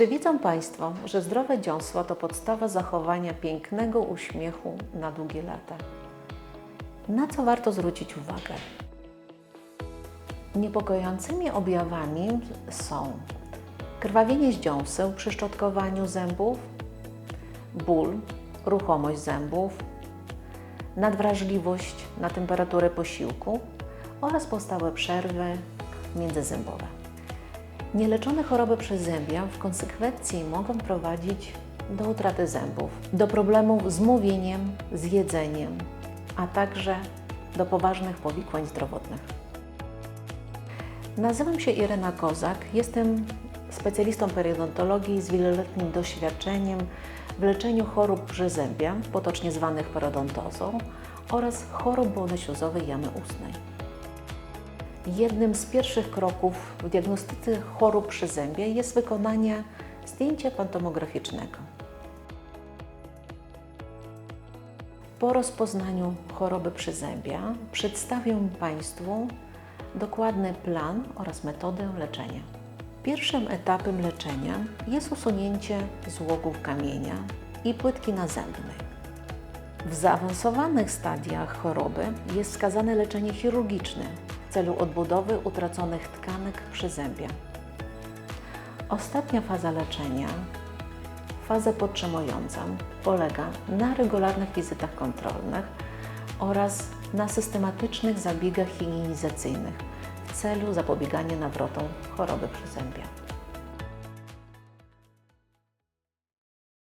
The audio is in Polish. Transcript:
Czy widzą Państwo, że zdrowe dziąsło to podstawa zachowania pięknego uśmiechu na długie lata? Na co warto zwrócić uwagę? Niepokojącymi objawami są krwawienie z dziąseł przy szczotkowaniu zębów, ból, ruchomość zębów, nadwrażliwość na temperaturę posiłku oraz powstałe przerwy międzyzębowe. Nieleczone choroby przezębia w konsekwencji mogą prowadzić do utraty zębów, do problemów z mówieniem, z jedzeniem, a także do poważnych powikłań zdrowotnych. Nazywam się Irena Kozak, jestem specjalistą periodontologii z wieloletnim doświadczeniem w leczeniu chorób przezębia, potocznie zwanych periodontozą, oraz chorób błonno-śluzowej jamy ustnej. Jednym z pierwszych kroków w diagnostyce chorób przyzębia jest wykonanie zdjęcia pantomograficznego. Po rozpoznaniu choroby przyzębia przedstawię Państwu dokładny plan oraz metodę leczenia. Pierwszym etapem leczenia jest usunięcie złogów kamienia i płytki nazębnej. W zaawansowanych stadiach choroby jest wskazane leczenie chirurgiczne w celu odbudowy utraconych tkanek przyzębia. Ostatnia faza leczenia, faza podtrzymująca, polega na regularnych wizytach kontrolnych oraz na systematycznych zabiegach higienizacyjnych w celu zapobiegania nawrotom choroby przyzębia.